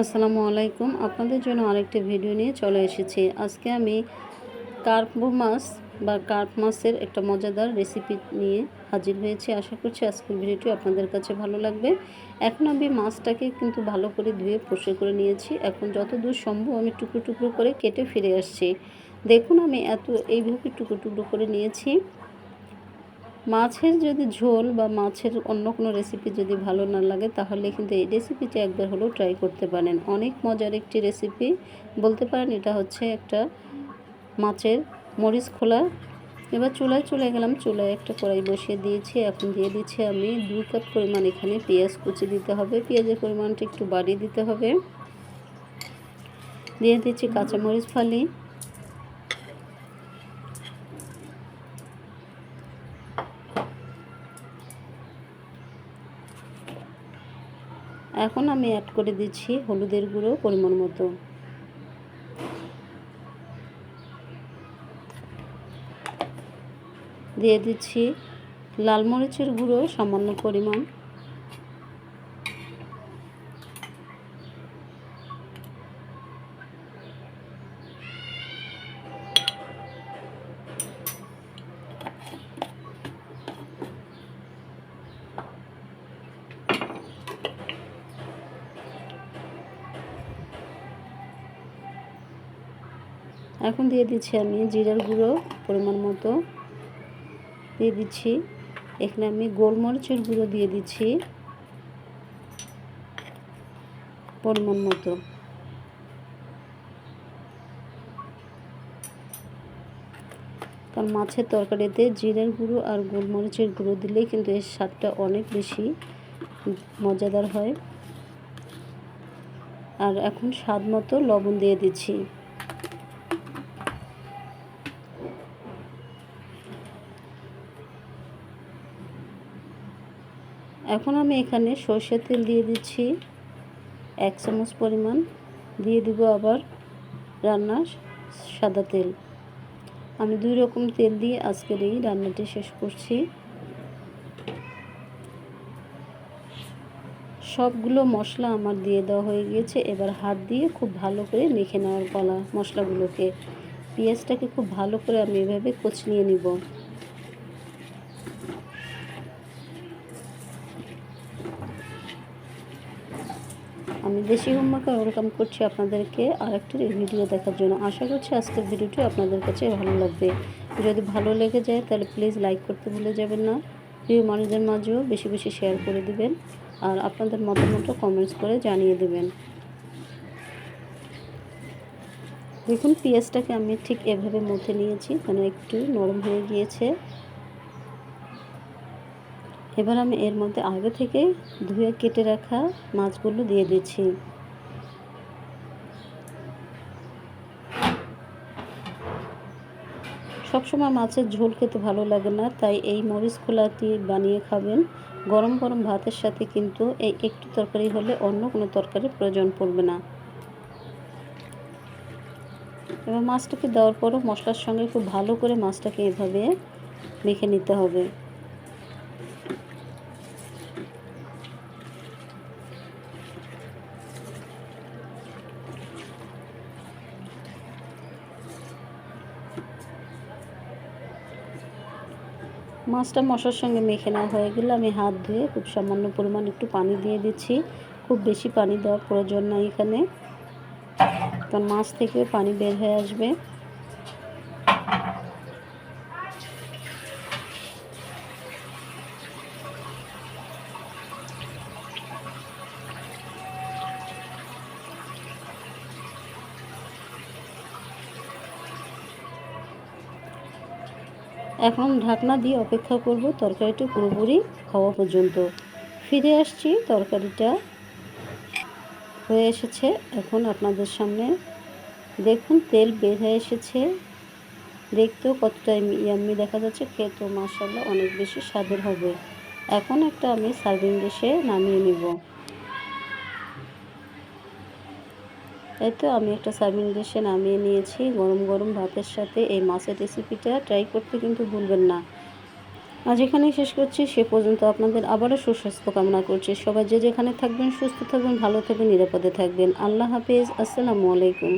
আসসালামু আলাইকুম। আপনাদের জন্য আরেকটি ভিডিও নিয়ে চলে এসেছি। আজকে আমি কার্পো মাছ বা কার্প মাছের একটা মজাদার রেসিপি নিয়ে হাজির হয়েছি। আশা করছি আজকের ভিডিওটি আপনাদের কাছে ভালো লাগবে। এখন আমি মাছটাকে কিন্তু ভালো করে ধুয়ে পরিষ্কার করে নিয়েছি। এখন যত দূর সম্ভব আমি টুকরো টুকরো করে কেটে ফিরে আসছি। দেখুন আমি এত এইভাবে টুকরো টুকরো করে নিয়েছি। মাছের যদি ঝোল বা মাছের অন্য কোনো রেসিপি যদি ভালো না লাগে, তাহলে কিন্তু এই রেসিপিটি একবার হলেও ট্রাই করতে পারেন। অনেক মজার একটি রেসিপি বলতে পারেন এটা হচ্ছে একটা মাছের মরিচ খোলা। এবার চুলায় চলে গেলাম। চুলায় একটা কড়াই বসিয়ে দিয়েছি। এখন দিয়ে দিচ্ছি আমি দুই কাপ পরিমাণ এখানে পেঁয়াজ কুচি দিতে হবে। পেঁয়াজের পরিমাণটা একটু বাড়িয়ে দিতে হবে। দিয়ে দিচ্ছি কাঁচামরিচ ফালি। এখন আমি অ্যাড করে দিচ্ছি হলুদের গুঁড়ো পরিমাণ মতো। দিয়ে দিচ্ছি লাল মরিচের গুঁড়ো সামান্য পরিমাণ। এখন দিয়ে দিচ্ছি আমি জিরার গুঁড়ো পরিমাণ মতো। দিয়ে দিচ্ছি। এখানে আমি গোলমরিচের গুঁড়ো দিয়ে দিচ্ছি পরিমাণ মতো। কারণ মাছের তরকারিতে জিরার গুঁড়ো আর গোলমরিচের গুঁড়ো দিলে কিন্তু এর স্বাদটা অনেক বেশি মজাদার হয়। আর এখন স্বাদ মতো লবণ দিয়ে দিচ্ছি। এখন আমি এখানে সর্ষের তেল দিয়ে দিচ্ছি। এক চামচ পরিমাণ। দিয়ে দিব আবার রান্নার সাদা তেল। আমি দুই রকম তেল দিয়ে আজকের এই রান্নাটি শেষ করছি। সবগুলো মশলা আমার দিয়ে দেওয়া হয়ে গিয়েছে। এবার হাত দিয়ে খুব ভালো করে মেখে নেওয়ার পালা মশলাগুলোকে। পেঁয়াজটাকে খুব ভালো করে আমি এভাবে কচলিয়ে নিব। আমি দেশি হোমওয়ার্কে ওয়েলকাম করছি আপনাদেরকে আরেকটি ভিডিও দেখার জন্য। আশা করছি আজকের ভিডিওটি আপনাদের কাছে ভালো লাগবে। যদি ভালো লেগে যায় তাহলে প্লিজ লাইক করতে ভুলে যাবেন না। প্রিয় মানুষদের মাঝেও বেশি বেশি শেয়ার করে দিবেন আর আপনাদের মতামত কমেন্টস করে জানিয়ে দেবেন। দেখুন, পেঁয়াজটাকে আমি ঠিক এভাবে মধ্যে নিয়েছি মানে একটু নরম হয়ে গিয়েছে। এবার আমি এর মধ্যে আগে থেকে ধুয়ে কেটে রাখা মাছগুলো দিয়ে দিচ্ছি। সবসময় মাছের ঝোল খেতে ভালো লাগে না, তাই এই মরিচ খোলাটি বানিয়ে খাবেন। গরম গরম ভাতের সাথে কিন্তু এই একটু তরকারি হলে অন্য কোনো তরকারির প্রয়োজন পড়বে না। এবার মাছটাকে দেওয়ার পরও মশলার সঙ্গে খুব ভালো করে মাছটাকে এভাবে মেখে নিতে হবে। মাছটা মশার সঙ্গে মেখে নেওয়া হয়ে গেলে আমি হাত ধুয়ে খুব সামান্য পরিমাণ একটু পানি দিয়ে দিচ্ছি। খুব বেশি পানি দেওয়ার প্রয়োজন নাই এখানে। কারণ মাছ থেকে পানি বের হয়ে আসবে। এখন ঢাকনা দিয়ে অপেক্ষা করব তরকারিটা পুরোপুরি হওয়া পর্যন্ত। ফিরে আসছি, তরকারিটা হয়ে এসেছে। এখন আপনাদের সামনে দেখুন, তেল বের হয়ে এসেছে। দেখতেও কতটা ইয়াম্মি দেখা যাচ্ছে। খেতেও মাসাল্লাহ অনেক বেশি স্বাদের হবে। এখন একটা আমি সার্ভিং ডিশে নামিয়ে নিব। এই তো আমি একটা সার্ভিং ডিশে নামিয়ে নিয়েছি। গরম গরম ভাতের সাথে এই মাছের রেসিপিটা ট্রাই করতে কিন্তু ভুলবেন না। আজ এখানেই শেষ করছি। সে পর্যন্ত আপনাদের আবারও সুস্বাস্থ্য কামনা করছি। সবাই যে যেখানে থাকবেন, সুস্থ থাকবেন, ভালো থাকবেন, নিরাপদে থাকবেন। আল্লাহ হাফিজ। আসসালামু আলাইকুম।